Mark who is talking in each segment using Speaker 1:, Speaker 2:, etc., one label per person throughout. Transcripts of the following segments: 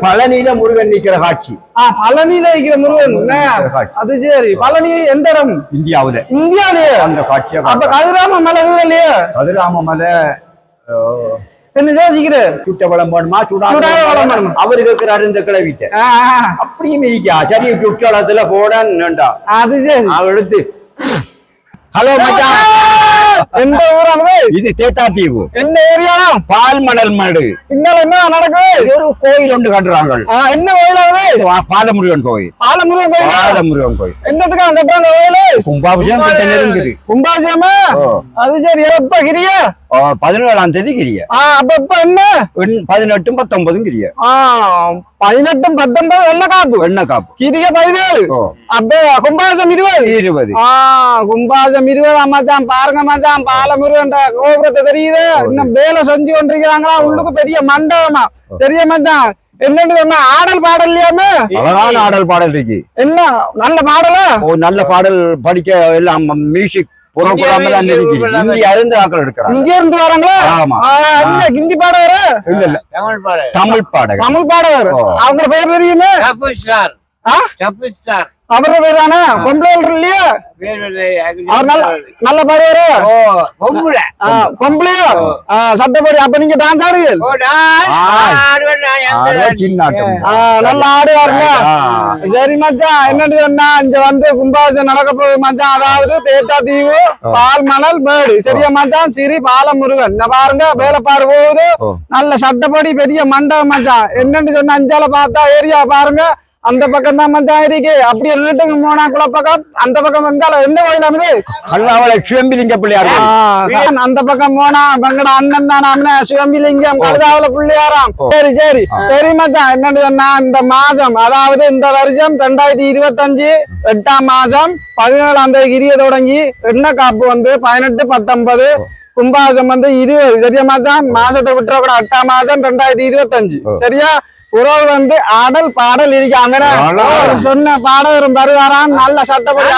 Speaker 1: பழனியில முருகன் நிக்கிற காட்சி.
Speaker 2: பழனியில இருக்கிற முருகன். அது சரி. பழனி எந்த இடம்
Speaker 1: இந்தியாவுல.
Speaker 2: இந்தியாலயே
Speaker 1: அந்த காட்சியை
Speaker 2: அப்ப கதிராம மலை இல்லையே
Speaker 1: கதிராம மலை
Speaker 2: என்ன யோசிக்கிற?
Speaker 1: சுட்ட வளம் வேணுமா
Speaker 2: சுடாத வளம் வேணுமா?
Speaker 1: அவரு கேட்கிறாரு இந்த
Speaker 2: ஆ,
Speaker 1: அப்படியும் இருக்கா? சரி சுற்றளத்துல போடா
Speaker 2: அது சரி.
Speaker 1: எடுத்து. ஹலோ மச்சான்.
Speaker 2: எந்த ஊரானது?
Speaker 1: இது தேத்தாத்தீவு.
Speaker 2: என்ன ஏரியா
Speaker 1: பால் மணல் மாடு.
Speaker 2: இன்னும் என்ன நடக்குது?
Speaker 1: ஒரு கோயில் ஒன்று கட்டுறாங்க
Speaker 2: என்ன
Speaker 1: வா- பாலமுருகன் கோயில்.
Speaker 2: பாலமுருகன் கோயில்?
Speaker 1: பாலமுருகன் கோயில்.
Speaker 2: என்னத்துக்கு அந்த கோயில்? கோயிலு
Speaker 1: கும்பாபிஷேகம் கிட்ட நெருங்குது.
Speaker 2: கும்பாபிஷேகமா. அது சரி எப்ப கிரிய
Speaker 1: பதினேழாம் தேதி கிரிய.
Speaker 2: அப்ப என்ன?
Speaker 1: பதினெட்டும் பத்தொன்பதும் கிரிய.
Speaker 2: பதினெட்டும் பத்தொன்பது வெள்ள காப்பு
Speaker 1: எண்ணெய் காப்பு
Speaker 2: கிரிய பதினேழு அப்ப கும்பாசம் இருபது
Speaker 1: இருபது
Speaker 2: ஆ கும்பாசம் இருபது மச்சான் பாருங்க மச்சான் பாலமுருகன் கோபுரத்தை தெரியுது இன்னும் வேலை செஞ்சு கொண்டிருக்கிறாங்களா உள்ளுக்கு பெரிய மண்டபமா தெரிய மச்சான் என்னன்னு சொன்னா ஆடல் பாடல் இல்லையாம
Speaker 1: அழகான ஆடல் பாடல் இருக்கு
Speaker 2: என்ன நல்ல பாடலா
Speaker 1: ஓ நல்ல பாடல் படிக்க எல்லாம் மியூசிக் புரோகிராம் எல்லாம் இருக்கு இந்தி அறிந்த ஆக்கள் எடுக்கிறாங்க.
Speaker 2: இந்திய இருந்து வராங்களா?
Speaker 1: ஆமா.
Speaker 2: ஆ, என்ன ஹிந்தி பாடவர்
Speaker 1: இல்ல இல்ல.
Speaker 3: தமிழ் பாரு
Speaker 1: தமிழ் பாடகர்.
Speaker 2: தமிழ் பாடவர்
Speaker 1: ஓ.
Speaker 2: அவங்க பேர் தெரியுமே?
Speaker 3: தப்பு ஸ்டார்
Speaker 2: ஆ?
Speaker 3: தப்பு ஸ்டார்
Speaker 2: அவரோட பேர் தானே பொம்பளை இல்லையா? அவர் நல்ல
Speaker 3: ஓ பொம்புல
Speaker 2: ஆ, பொம்பளையோ? சட்டப்படி அப்ப நீங்க டான்ஸ் ஆடுவீங்க? நல்லா ஆடுவாருங்க. சரி மச்சான் என்னன்னு சொன்னா இங்க வந்து கும்பாபிஷேகம் நடக்க போகுது மச்சான். அதாவது தேத்தா தீவு பால் மணல் மேடு சரியா மச்சான்? சிறி பாலமுருகன். இந்த பாருங்க வேலைப்பாடு போகுது. நல்ல சட்டப்படி பெரிய மண்டபம் மச்சான். என்னன்னு சொன்னா அஞ்சால பார்த்தா ஏரியா பாருங்க. அந்த பக்கம் தான் மச்சான் இருக்கு. நீட்டுங்க போனா குளப்பக்கம் அந்த பக்கம் வந்தால எந்த கோயில் அமைது?
Speaker 1: கல்லாவளை சுயம்பிலிங்க பிள்ளையார்.
Speaker 2: அந்த பக்கம் போனா எங்கட அண்ணன் தான் அண்ணன் சிவம்பிலிங்கம் கழுதாவில பிள்ளையாராம். சரி சரி. சரி மச்சான். என்னன்னு சொன்னா இந்த மாதம் அதாவது இந்த வருஷம் ரெண்டாயிரத்தி இருபத்தஞ்சு எட்டாம் மாதம் பதினேழாம் தேதி கிரிய தொடங்கி எண்ணெய் காப்பு வந்து பதினெட்டு பத்தொன்பது கும்பாசம் வந்து இருபது. சரியா மச்சான்? மாசத்தை விட்டுற கூட எட்டாம் மாதம் ரெண்டாயிரத்தி இருபத்தஞ்சு. சரியா? உறவு வந்து ஆடல் பாடல் இருக்காங்க. சொன்ன பாடகரும் வருவாராம் நல்ல சட்டப்படி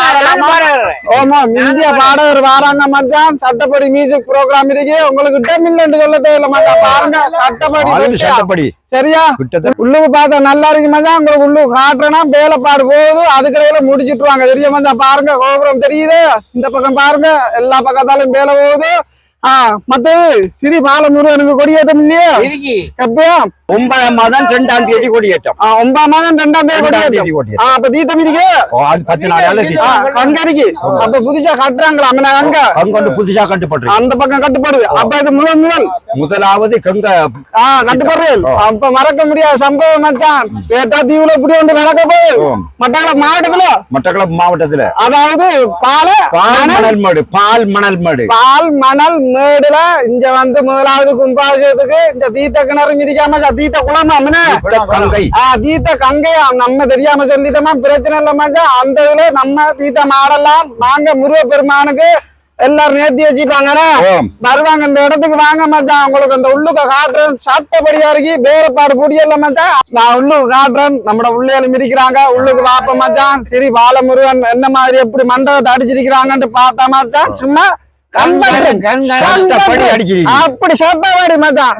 Speaker 2: ஆமா இந்திய பாடகர். வராங்க மச்சான். சட்டப்படி மியூசிக் ப்ரோக்ராம் இருக்கு. உங்களுக்கு டெமிங்லன்னு சொல்ல தேவையில்ல மச்சான். பாருங்க சட்டப்படி.
Speaker 1: சட்டப்படி.
Speaker 2: சரியா? உள்ளுக்கு பார்த்தா நல்லா இருக்கு மச்சான். உங்களுக்கு உள்ளுக்கு காட்டுறேன்னா வேலைப்பாடு போகுது. அதுக்கடையில முடிச்சிட்டுருவாங்க தெரியும் மச்சான். பாருங்க கோபுரம் தெரியுது. இந்த பக்கம் பாருங்க எல்லா பக்கத்தாலும் வேலை போகுது. மத்தது சிறி பாலமுருகனுக்கு கொடியேற்றம் இல்லையா? எப்பயா?
Speaker 1: ஒன்பதாம் மாதம் ரெண்டாம் தேதி கொடியேற்றம்.
Speaker 2: ஆ, ஒன்பதாம் மாதம் ரெண்டாம் தேதி கொடியேற்றம். அப்ப தீர்த்தம்
Speaker 1: பத்து நாள்
Speaker 2: கங்கரிக்கு. புதுசா கட்டுறாங்களா அங்க. அங்க
Speaker 1: கங்கொண்டு புதுசா கட்டுப்பட்டு
Speaker 2: அந்த பக்கம் கட்டுப்படுது. அப்ப இது முதல் முதல்.
Speaker 1: முதலாவது கங்க
Speaker 2: ஆ கட்டுப்படுறது.
Speaker 1: ஓ.
Speaker 2: அப்ப மறக்க முடியாத சம்பவம் மச்சான். கேட்டா தீவுல இப்படி ஒன்று நடக்க
Speaker 1: ஓ.
Speaker 2: மட்டக்களப்பு மாவட்டத்துல.
Speaker 1: மட்டக்களப்பு மாவட்டத்துல.
Speaker 2: அதாவது பால
Speaker 1: பால்
Speaker 2: மணல்,
Speaker 1: மணல் மாடு பால் மணல் மாடு.
Speaker 2: பால் மணல் மேடுல இங்க வந்து முதலாவது கும்பாபிஷேகத்துக்கு இந்த தீர்த்த கிணறு மிதிக்காம தீர்த்த குளம் அம்மன
Speaker 1: கங்கை
Speaker 2: தீர்த்த நம்ம தெரியாம சொல்லிட்டோமா பிரச்சனை இல்ல மச்சான் அந்த இதுல நம்ம தீர்த்தம் ஆடலாம் வாங்க முருக பெருமானுக்கு எல்லாரும் நேர்த்தி வச்சுப்பாங்கண்ணே வருவாங்க இந்த இடத்துக்கு வாங்க மச்சான் உங்களுக்கு அந்த உள்ளுக்க காட்டுறேன் சட்டப்படியா இருக்கு வேலைப்பாடு புடியல மச்சான் நான் உள்ளுக்கு காட்டுறேன் நம்மட உள்ளேலும் இருக்கிறாங்க உள்ளுக்கு வாப்ப மச்சான் சரி பாலமுருகன் என்ன மாதிரி எப்படி மண்டபத்தை அடிச்சிருக்கிறாங்கன்ட்டு பார்த்தா மச்சான் சும்மா அப்படி மச்சான்.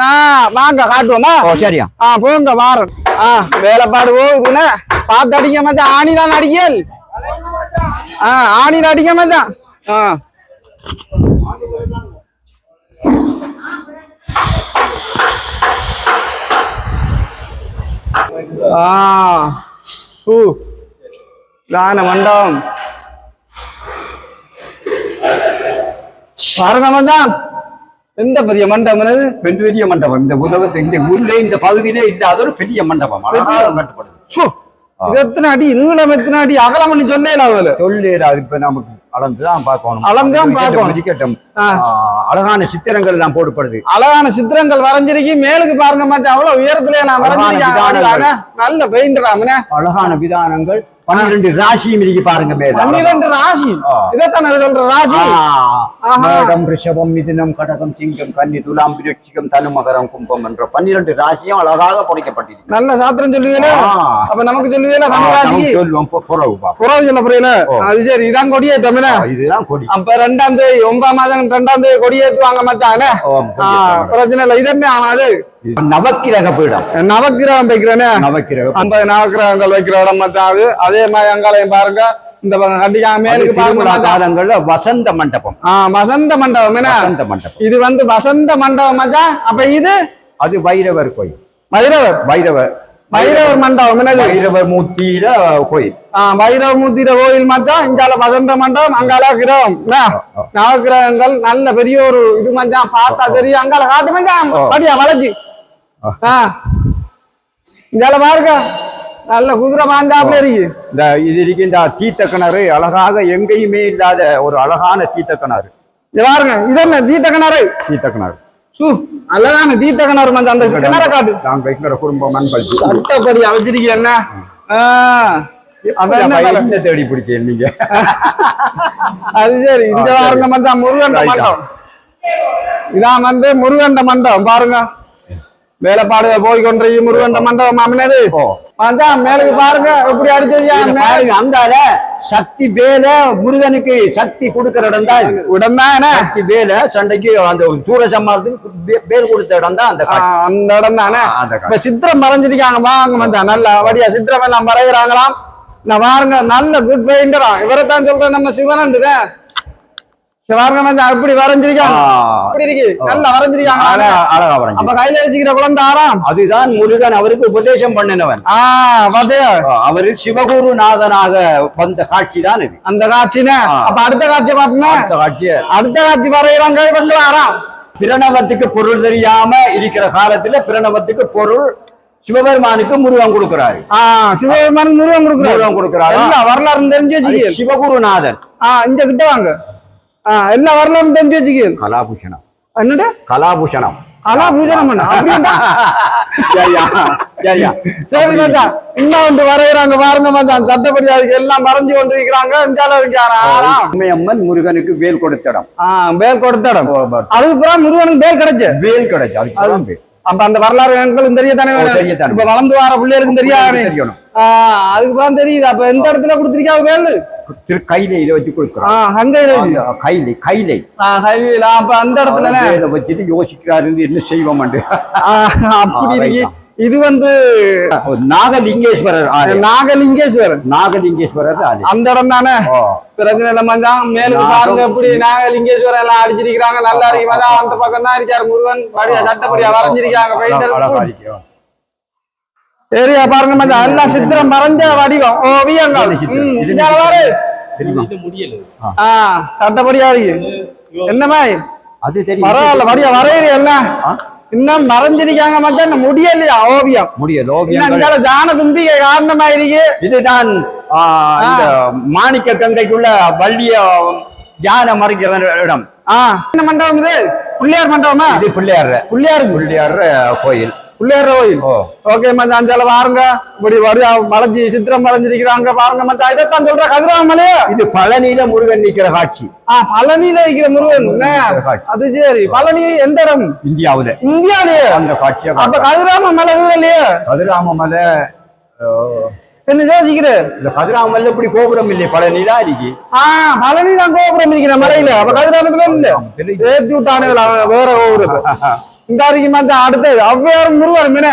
Speaker 2: ஆ. வாங்க காட்டுவோமா?
Speaker 1: ஓ சரியா.
Speaker 2: ஆ போங்க வாரன் ஆ வேலைப்பாடு போகுதுண்ணே. பார்த்து அடிக்க மச்சான். ஆணி தான் அடிக்கல் ஆ ஆணி அடிக்க மச்சான். ஆ. ஆ சூ. தான மண்டபம் பாருங்க மச்சான் எந்த பெரிய மண்டபம் இது
Speaker 1: பெரிய மண்டபம். இந்த உலகத்து இந்த ஊர்ல இந்த பகுதியிலே இல்லாத ஒரு பெரிய மண்டபம். கட்டப்படுது
Speaker 2: எத்தனை அடி நீளம் எத்தனை அடி? அகலம் சொல்லல அவள
Speaker 1: சொல்லு அது இப்ப நமக்கு. அளந்துதான் பார்க்கணும்.
Speaker 2: அளந்துதான் பார்க்கணும்.
Speaker 1: அழகான சித்திரங்கள் எல்லாம் போடப்படுது.
Speaker 2: அழகான சித்திரங்கள் வரைஞ்சிருக்கி மேலுக்கு பாருங்க மச்சான் அவ்வளவு உயரத்துல நான் வரைஞ்சிருக்கேன். நல்ல பெயிண்டராமனே
Speaker 1: அழகான விதானங்கள். பன்னிரண்டு ராசியும் இருக்கு பாருங்க மேல.
Speaker 2: பன்னிரண்டு ராசி. இதைத்தானே சொல்ற ராசி.
Speaker 1: மேடம் ரிஷபம் மிதுனம் கடகம் சிங்கம் கன்னி துலாம் விருட்சிகம் தனு மகரம் கும்பம் என்ற பன்னிரண்டு ராசியும் அழகாக பொறிக்கப்பட்டிருக்கு.
Speaker 2: நல்ல சாத்திரம் சொல்லுவீல
Speaker 1: ஆ.
Speaker 2: அப்ப நமக்கு சொல்லுவீல நம்ம ராசி?
Speaker 1: சொல்லுவோம். புறவு
Speaker 2: சொல்ல புரியல. அது சரி இதான் கொடியே தமிழ
Speaker 1: ஆ, இதுதான் கொடி.
Speaker 2: அப்ப ரெண்டாம் தேதி ஒன்பதாம் மாதம் ரெண்டாம் தேதி கொடியேற்றுவாங்க மச்சான். பிரச்சனை இல்ல. இது என்ன
Speaker 1: நவக்கிரக பீடம்.
Speaker 2: நவக்கிரகம் வைக்கிறேனே.
Speaker 1: நவக்கிரக
Speaker 2: ஐம்பது நவக்கிரகங்கள் வைக்கிற இடம் மச்சான் அது. அதே மாதிரி அங்காலையும் பாருங்க. இந்த
Speaker 1: காலங்கள்ல வசந்த மண்டபம்.
Speaker 2: ஆ வசந்த மண்டபம் என்ன
Speaker 1: வசந்த மண்டபம்.
Speaker 2: இது வந்து வசந்த மண்டபம் மச்சான். அப்ப இது?
Speaker 1: அது வைரவர் கோயில்.
Speaker 2: வைரவர்.
Speaker 1: வைரவர்.
Speaker 2: வைரவர் மண்டபம் என்னது?
Speaker 1: வைரவர் மூர்த்தியில கோயில்
Speaker 2: ஆ, வைரவ மூர்த்திர கோயில் மச்சான் இங்கால வசந்த மண்டபம் அங்கால கிரகம். என்ன? நவக்கிரகங்கள் நல்ல பெரிய ஒரு இது மச்சான் பார்த்தா தெரியும். அங்கால காட்டு மச்சான் வளைச்சு ஆ. இங்கால பாருங்க நல்ல குதிரை மாந்தாப்புல இருக்கு.
Speaker 1: இந்த இது இருக்கின்ற தீர்த்த கிணறு அழகாக எங்கேயுமே இல்லாத ஒரு அழகான தீர்த்த கிணறு
Speaker 2: இது பாருங்க இது என்ன தீர்த்த கிணறு
Speaker 1: தீர்த்த கிணறு
Speaker 2: நல்லதான தீர்த்த கிணறு மச்சான் அந்த கிணற காட்டு.
Speaker 1: நாங்க எங்கிற குடும்பம் நண்பர்கள்
Speaker 2: சட்டப்படி அமைச்சிருக்கீங்க என்ன? என்ன
Speaker 1: தேடி பிடிச்சேன் நீங்க?
Speaker 2: அது சரி இந்த முருகண்ட
Speaker 1: Right ஆ.
Speaker 2: மண்டபம். இதான் வந்து முருகண்ட மண்டபம் பாருங்க. வேலைப்பாடு போய் கொண்டிருக்கு முருகண்ட மண்டபம் அமைனது மச்சான் மேலுக்கு பாருங்க எப்படி அடிச்சு.
Speaker 1: பாருங்க அந்தால சக்தி வேல முருகனுக்கு சக்தி கொடுக்கிற இடம் தான்
Speaker 2: என்ன?
Speaker 1: சக்தி வேல சண்டைக்கு அந்த சூரசம்மாரத்துக்கு வே- வேல் கொடுத்த இடம் தான் அந்த.
Speaker 2: அந்த இடம் தானே. இப்ப சித்திரம் மறைஞ்சிருக்காங்க வாங்க மச்சான். நல்லா வடியா சித்திரம் எல்லாம் மறைகிறாங்களாம். நான் பாருங்க நல்ல குட் பெயிண்டரா இவரை தான் சொல்றேன் நம்ம சிவனண்டுத பாருங்க எப்படி வரைஞ்சிருக்காங்க. இருக்கு. நல்லா வரைஞ்சிருக்காங்க.
Speaker 1: அழகா வரைஞ்சு
Speaker 2: அப்ப கையில வச்சுக்கிற குழந்தை ஆறாம்
Speaker 1: அதுதான் முருகன் அவருக்கு உபதேசம் பண்ணினவன். அவரு சிவகுருநாதனாக வந்த காட்சி தான் இது.
Speaker 2: அந்த காட்சினே. அப்ப அடுத்த காட்சி பாப்போமே
Speaker 1: அடுத்த காட்சிய.
Speaker 2: அடுத்த காட்சி வரைகிறாங்க இவங்க ஆறாம்
Speaker 1: பிரணவத்துக்கு பொருள் தெரியாம இருக்கிற காலத்துல பிரணவத்துக்கு பொருள் சிவபெருமானுக்கு முருகன் கொடுக்கிறாரு.
Speaker 2: ஆ சிவபெருமான் முருகன் கொடுக்குறாரு.
Speaker 1: முருகன் கொடுக்கிறாரு?
Speaker 2: வரலாறு தெரிஞ்சு
Speaker 1: சிவகுருநாதன்.
Speaker 2: ஆ இந்த கிட்ட வாங்க. எல்லா வரலாறு தெரிஞ்சு வச்சுக்கீங்க
Speaker 1: கலாபூஷணம்
Speaker 2: என்னடு
Speaker 1: கலாபூஷணம்
Speaker 2: சரி மச்சான் இன்னும் வந்து வரைகிறாங்க பாருங்க மச்சான் சட்டப்படி அதுக்கு எல்லாம் மறைஞ்சு கொண்டு இருக்கிறாங்க
Speaker 1: உண்மையம்மன் முருகனுக்கு வேல் கொடுத்த இடம்
Speaker 2: ஆ பேர் கொடுத்த இடம் அதுக்கு அப்புறம் முருகனுக்கு பேர் கிடைச்சு
Speaker 1: வேல் கிடைச்சு அதுக்கு தான்.
Speaker 2: அப்ப அந்த வரலாறு எங்களுக்கும் வேணும்.
Speaker 1: தெரியத்தானே.
Speaker 2: இப்ப வளர்ந்து வர பிள்ளைகளுக்கும் தெரியாது
Speaker 1: தெரியணும்
Speaker 2: அதுக்கு அப்புறம் தெரியுது அப்ப எந்த இடத்துல கொடுத்திருக்காங்க வேலு
Speaker 1: திரு கையில வச்சு கொடுக்குறோம்
Speaker 2: அங்க
Speaker 1: கைலை கைலை
Speaker 2: ஹைவேல அப்ப அந்த இடத்துல
Speaker 1: வேலை வச்சுட்டு யோசிக்கிறாரு என்ன செய்வோம்
Speaker 2: அப்படி இது வந்து
Speaker 1: நாகலிங்கேஸ்வரர்.
Speaker 2: நாகலிங்கேஸ்வரர்
Speaker 1: நாகலிங்கேஸ்வரர்.
Speaker 2: அந்த இடம் தானே பிரச்சனை மச்சான் மேலுக்கு
Speaker 1: நாகம்.
Speaker 2: பாருங்க எப்படி நாகலிங்கேஸ்வரர் எல்லாம் அடிச்சிருக்காங்க நல்லா இருக்கு அந்த பக்கம் தான் இருக்காரு முருகன் படியா சட்டப்படியா வரைஞ்சிருக்காங்க ஏரியா பாருங்க மச்சான் எல்லாம் சித்திரம் மறைஞ்ச வடிவம். ஓவியங்கள் சட்டப்படியா இருக்கு என்ன மாதிரி
Speaker 1: அது தெரியும்.
Speaker 2: பரவாயில்ல வடியா வரையறி என்ன? இன்னும் மறைஞ்சிருக்காங்க மச்சான் முடியலையா? ஓவியம்.
Speaker 1: முடியல
Speaker 2: இந்தால ஜான தும்பிக்கை காரணமா இருக்கு
Speaker 1: இதுதான் மாணிக்க கங்கைக்குள்ள வள்ளிய யானை மறைக்கிற இடம்.
Speaker 2: ஆ. என்ன மண்டபம் இது? பிள்ளையார் மண்டபமா?
Speaker 1: இது பிள்ளையார்
Speaker 2: பிள்ளையார்
Speaker 1: பிள்ளையார் கோயில்.
Speaker 2: பிள்ளையார் கோயில் ஓகே மச்சான் அஞ்சால பாருங்க இப்படி வடி மலைஞ்சி சித்திரம் மறைஞ்சிருக்கிறாங்க பாருங்க மச்சான் இதைத்தான் சொல்ற கதிராமலே
Speaker 1: இது பழனியில முருகன் நிக்கிற காட்சி
Speaker 2: ஆ பழனியில இருக்கிற முருகன்? அது சரி பழனி எந்த இடம்
Speaker 1: இந்தியாவுல
Speaker 2: இந்தியாலயே
Speaker 1: அந்த காட்சியை
Speaker 2: அப்ப கதிராம மலை இல்லையே
Speaker 1: கதிராம மலை
Speaker 2: என்ன யோசிக்கிற
Speaker 1: இந்த கதிராம மலை இப்படி கோபுரம் இல்லையே பழனியில இருக்கு
Speaker 2: ஆ பழனி தான் கோபுரம் இருக்கிற மலையில அப்ப கதிராமத்துல இல்ல ஏத்தி விட்டானுங்களா வேற கோபுரம் இந்த அருகே மச்சான் அடுத்தது அவ்வையார் முருகன் என்ன?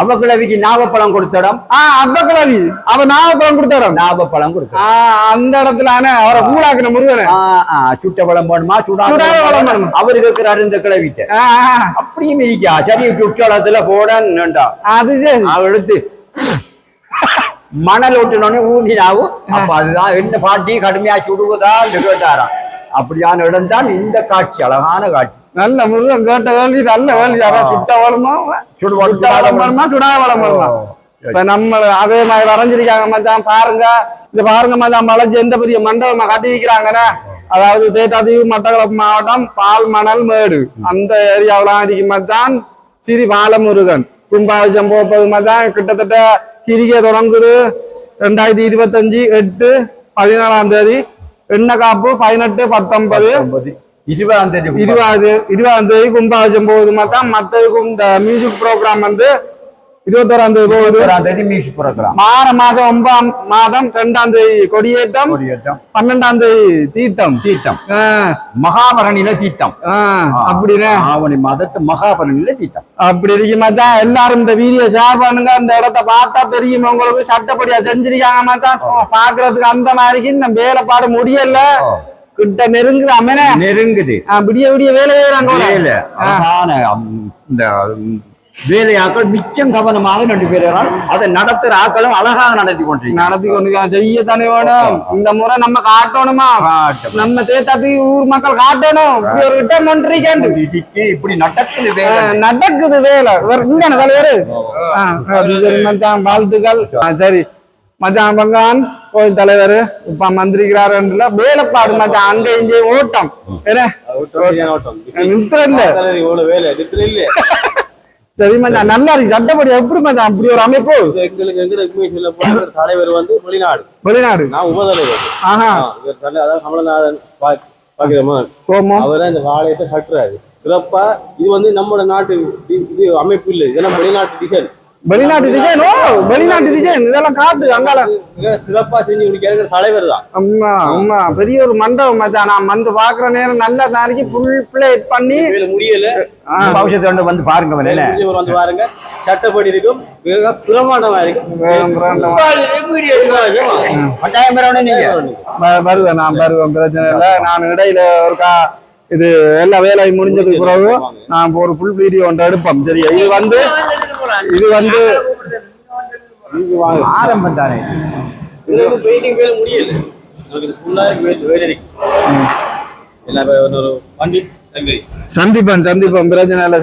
Speaker 1: அவக்கிழவிக்கு நாவப்பழம் கொடுத்த இடம்
Speaker 2: ஆ அந்த கிழவி அவ நாகப்பழம் கொடுத்த இடம்
Speaker 1: நாவப்பழம் கொடுத்த
Speaker 2: அந்த இடத்துல ஆனே அவரை கூடாக்குன முருகனை.
Speaker 1: சுட்ட பழம் வேணுமா சுடாத
Speaker 2: சுடாத
Speaker 1: பழம் வேணுமா? அவரு கேட்கிறாரு இந்த கிழவிட்ட. அப்படியும் இருக்கா? சரி சுற்றளத்துல போடா
Speaker 2: அது
Speaker 1: அவ எடுத்து மணல் ஒட்டினோடனே ஊதினாவும் அப்ப அதுதான் என்ன பாட்டி கடுமையா சுடுவதா என்று கேட்டாராம். அப்படியான இடம் தான் இந்த காட்சி அழகான காட்சி.
Speaker 2: நல்ல முருகன் கேட்ட வேள்வி நல்ல வேள்வி அதான் சுட்ட வளமா சுட்ட வளம் வருமா சுடாத வளம் வருமா இப்ப நம்ம அதே மாதிரி வரைஞ்சிருக்காங்க மச்சான் பாருங்க. இந்த பாருங்க மச்சான் மலைச்சு எந்த பெரிய மண்டபமா கட்டி வைக்கிறாங்கன்னு. அதாவது தேட்டாதீவு மட்டக்களப்பு மாவட்டம் பால் மணல் மேடு. அந்த ஏரியாவெல்லாம் இருக்கு மச்சான் சிறி பாலமுருகன். கும்பாபிஷம் போப்பது மச்சான். கிட்டத்தட்ட கிரிகை தொடங்குது. ரெண்டாயிரத்தி இருபத்தஞ்சு எட்டு பதினாலாம் தேதி. எண்ணெய் காப்பு பதினெட்டு பத்தொன்பது.
Speaker 1: இருபதாம் தேதி
Speaker 2: இருபது இருபதாம் தேதி கும்பாபிஷம் போகுது மச்சான் மற்றதுக்கும் இந்த மியூசிக் ப்ரோக்ராம் வந்து இருபத்தோராம் தேதி போகுது.
Speaker 1: தேதி மீசி பிறக்கிறான்
Speaker 2: மாற மாசம் ஒன்பதாம் மாதம் ரெண்டாம் தேதி கொடியேற்றம்
Speaker 1: கொடியேற்றம்.
Speaker 2: பன்னெண்டாம் தேதி தீர்த்தம்.
Speaker 1: தீர்த்தம். மகாபரணியில தீர்த்தம்.
Speaker 2: அப்படின்னா?
Speaker 1: ஆவணி மாதத்து மகாபரணியில தீர்த்தம்.
Speaker 2: அப்படி இருக்கு மச்சான். எல்லாரும் இந்த வீடியோ ஷேர் பண்ணுங்க. அந்த இடத்த பார்த்தா தெரியும். உங்களுக்கு சட்டப்படியா செஞ்சிருக்காங்க மச்சான். பாக்குறதுக்கு அந்த மாதிரிக்கு இந்த வேலைப்பாடு முடியல. கிட்ட நெருங்குது
Speaker 1: நெருங்குது.
Speaker 2: விடிய விடிய வேலை.
Speaker 1: வேலை. இந்த வேலையாக்கள் மிச்சம் கவனமாக ரெண்டு பேரும் அதை நடத்துற ஆக்களும் அழகாக நடத்தி கொண்டிருக்காங்க.
Speaker 2: நடத்தி கொண்டு செய்யத்தானே வேணும்? இந்த முறை நம்ம காட்டணுமா. நம்ம சேத்தாத்தி ஊர் மக்கள் காட்டணும். ஒரு ரிட்டர்ன் பண்றீங்க
Speaker 1: இப்படி நடக்குது வேலை.
Speaker 2: நடக்குது வேலை. அது சரி மச்சான் வாழ்த்துக்கள். சரி. மச்சான் பங்கான் கோயில் தலைவர் இப்ப மந்திரிக்கிறாருல வேலைப்பாடு மச்சான் அங்க இங்கே ஓட்டம். சரி மச்சான் நல்லா இருக்கு. சட்டப்படி எப்படி மச்சான் அப்படி ஒரு அமைப்பு?
Speaker 4: எங்களுக்கு எங்க உண்மையை சொல்ல தலைவர் வந்து வெளிநாடு.
Speaker 2: வெளிநாடு.
Speaker 4: நான் உபதலைவர்.
Speaker 2: ஆஹா.
Speaker 4: அதாவது கமலநாதன் பாக்கிறோமா அவர் இந்த வாழையத்தை கட்டுறாரு. சிறப்பா இது வந்து நம்ம நாட்டு இது- இது அமைப்பு இல்லை. இதெல்லாம் வெளிநாட்டு டிசைன்.
Speaker 2: வெளிநாட்டு டிசைன் ஓ வெளிநாட்டு டிசைன் இதெல்லாம் காட்டு அங்கால.
Speaker 4: சிறப்பா செஞ்சு முடிக்கிற தலைவர் தான்.
Speaker 2: அம்மா அம்மா பெரிய ஒரு மண்டபம் மச்சான் நான் வந்து பாக்குற நேரம் நல்லா நாளைக்கு ஃபுல் பிளேட் பண்ணி.
Speaker 4: முடியல.
Speaker 1: பவிஷத்தை வந்து வந்து பாருங்க
Speaker 4: வேலை
Speaker 1: என்ன
Speaker 4: முடிஞ்சவர் வந்து பாருங்க. சட்டப்படி இருக்கும். மிக பிரமாண்டமா இருக்கும்.
Speaker 1: கட்டாயம்
Speaker 2: வருவேன் நான் வருவேன். பிரச்சனை இல்லை. நான் இடையில ஒருக்கா இது எல்லா வேலையும் முடிஞ்சதுக்கு பிறகு நான் ஒரு ஃபுல் வீடியோ ஒன்று எடுப்போம். சரியா? இது வந்து இது வந்து
Speaker 1: ஆரம்பம் தானே
Speaker 4: பெயிண்டிங் வேலை முடியல.
Speaker 2: சந்திப்பேன் சந்திப்பேன் பிரச்சனை இல்லை.